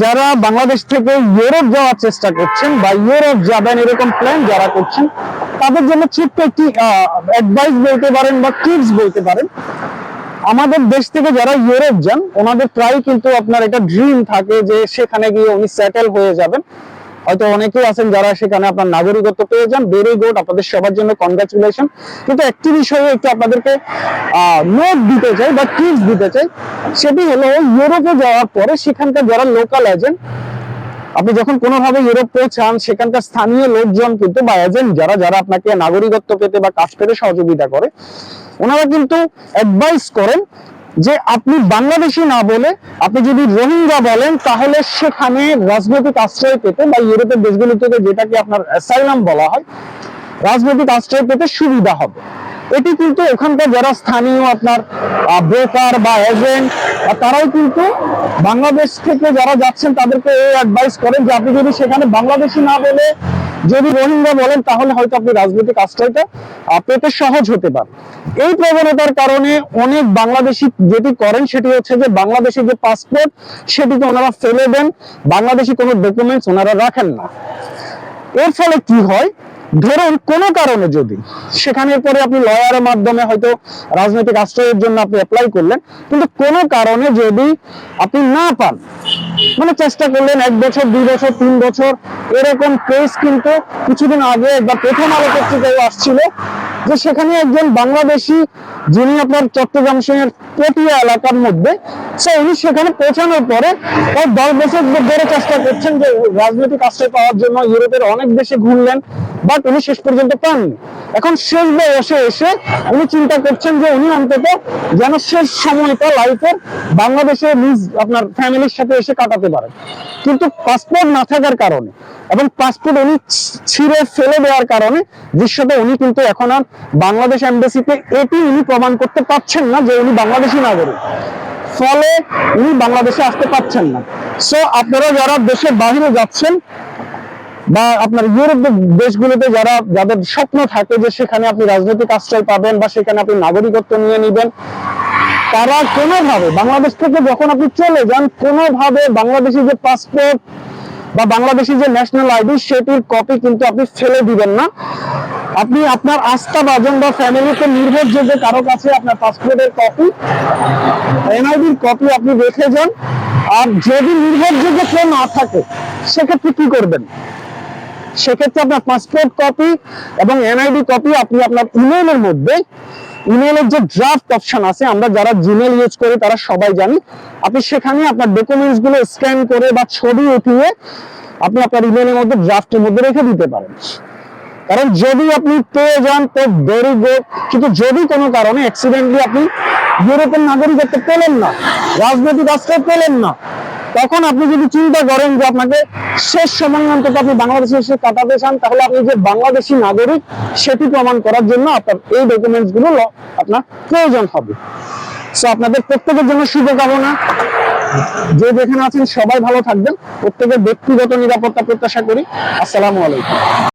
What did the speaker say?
যারা বাংলাদেশ থেকে ইউরোপ যাওয়ার চেষ্টা করছেন বা ইউরোপ যাবেন, এরকম প্ল্যান যারা করছেন, তাদের জন্য ছোট্ট একটি অ্যাডভাইস বলতে পারেন বা টিপস বলতে পারেন। আমাদের দেশ থেকে যারা ইউরোপ যান, ওনাদের প্রায় কিন্তু আপনার এটা ড্রিম থাকে যে সেখানে গিয়ে উনি সেটেল হয়ে যাবেন। হয়তো অনেকেই আছেন যারা সেখানে আপনার নাগরিকত্ব পেয়ে যান। ভেরি গুড আপনাদের সবার জন্য কনগ্রাচুলেশন কিন্তু একটি বিষয়ে একটু আপনাদেরকে নোট দিতে চাই বা টিপস দিতে চাই। সেটি হলো ইউরোপে যাওয়ার পরে সেখানকার যারা লোকাল এজেন্ট আপনি যখন কোনোভাবে ইউরোপ পৌঁছান, সেখানকার স্থানীয় লোকজন কিন্তু বা এজেন্ট যারা যারা আপনাকে নাগরিকত্ব পেতে বা কাজ পেতে সহযোগিতা করে, ওনারা কিন্তু অ্যাডভাইস করেন যে আপনি বাংলাদেশি না বলে আপনি যদি রোহিঙ্গা বলেন, তাহলে সেখানে রাজনৈতিক আশ্রয় পেতে বা ইউরোপের দেশগুলো থেকে যেটাকে আপনার অ্যাসাইলাম বলা হয়, রাজনৈতিক আশ্রয় পেতে সুবিধা হবে। এটি কিন্তু ওখানকার যারা স্থানীয় আপনার ব্রোকার বা এজেন্ট তারাই কিন্তু বাংলাদেশ থেকে যারা যাচ্ছেন, তাদেরকে এই অ্যাডভাইস করেন যে আপনি যদি সেখানে বাংলাদেশি না বলে যদি রোহিঙ্গা বলেন, তাহলে হয়তো আপনি রাজনৈতিক আশ্রয়টা পেতে সহজ হতে পারে। এই প্রবণতার কারণে অনেক বাংলাদেশি যেটি করেন, সেটি হচ্ছে যে বাংলাদেশি যে পাসপোর্ট সেটিকে ওনারা ফেলে দেন। বাংলাদেশি কোনো ডকুমেন্টস ওনারা রাখেন না। এর ফলে কি হয়? ধরুন কোনো কারণে যদি, সেখানের পরে আপনি লয়ারের মাধ্যমে হয়তো রাজনৈতিক আশ্রয়ের জন্য আপনি অ্যাপ্লাই করলেন, কিন্তু কোনো কারণে যদি আপনি না পান মানে চেষ্টা করলেন এক বছর, দুই বছর, তিন বছর, এরকম কেস কিন্তু কিছুদিন আগে বা প্রথম আলো পত্রিকায় আসছিল যে সেখানে একজন বাংলাদেশি যিনি আপনার চট্টগ্রাম শহরের পটিয়া এলাকার মধ্যে সে উনি সেখানে পৌঁছানোর পরে দশ বছর ধরে চেষ্টা করছেন যে রাজনৈতিক আশ্রয় পাওয়ার জন্য ইউরোপের অনেক দেশে ঘুরলেন বাট উনি শেষ পর্যন্ত পাননি। এখন শেষ বয়সে এসে উনি চিন্তা করছেন যে উনি অন্তত যেন শেষ সময়টা লাইফের বাংলাদেশে নিজ আপনার ফ্যামিলির সাথে এসে কাটাতে পারেন। কিন্তু পাসপোর্ট না থাকার কারণে এবং পাসপোর্ট উনি ছিঁড়ে ফেলে দেওয়ার কারণে দৃশ্যত উনি কিন্তু এখন আর বাংলাদেশ এম্বাসিতে এটি উনি প্রমাণ করতে পারছেন না যে উনি বাংলাদেশি নাগরিক। ফলে উনি বাংলাদেশে আসতে পারছেন না। সো আপনারা যারা দেশের বাইরে যাচ্ছেন বা আপনার ইউরোপ দেশগুলোতে যারা, যাদের স্বপ্ন থাকে যে সেখানে আপনি রাজনৈতিক আশ্রয় পাবেন বা সেখানে আপনি নাগরিকত্ব নিয়ে নেবেন, তারা কোনোভাবে বাংলাদেশ থেকে যখন আপনি চলে যান, কোনোভাবে বাংলাদেশি যে পাসপোর্ট বা বাংলাদেশি যে ন্যাশনাল আইডি সেটির কপি কিন্তু আপনি ফেলে দিবেন না। আপনি আপনার আস্থা বাজন বা ফ্যামিলিতে নির্ভরযোগ্য কারও কাছে আপনার পাসপোর্টের কপি এনআইডির কপি আপনি রেখে যান। আর যদি নির্ভরযোগ্য কেউ না থাকে, সেক্ষেত্রে কি করবেন? সেক্ষেত্রে আপনার পাসপোর্ট কপি এবং এনআইডি কপি আপনি আপনার ইমেইলের মধ্যে ইমেইলের যে ড্রাফট অপশন আছে, আমরা যারা জিমেল ইউজ করি, তারা সবাই জানি। আপনি সেখানে আপনার ডকুমেন্টসগুলো স্ক্যান করে বা ছবি উঠিয়ে আপনি আপনার ইমেইলের মধ্যে ড্রাফটের মধ্যে রেখে দিতে পারেন। কারণ যদি আপনি পেয়ে যান, তো ভেরি গুড কিন্তু যদি কোনো কারণে অ্যাক্সিডেন্টলি আপনি ইউরোপের নাগরিকত্ব পেলেন না, রাজনৈতিক আশ্রয় পেলেন না তখন আপনি যদি চিন্তা করেন যে আপনাকে শেষ সময় অন্তত আপনি বাংলাদেশে এসে কাটাতে চান, তাহলে আপনি যে বাংলাদেশি নাগরিক, সেটি প্রমাণ করার জন্য আপনার এই ডকুমেন্টসগুলো আপনার প্রয়োজন হবে। সো আপনাদের প্রত্যেকের জন্য শুভকামনা। যে যেখানে আছেন সবাই ভালো থাকবেন। প্রত্যেকের ব্যক্তিগত নিরাপত্তা প্রত্যাশা করি। আসসালামু আলাইকুম।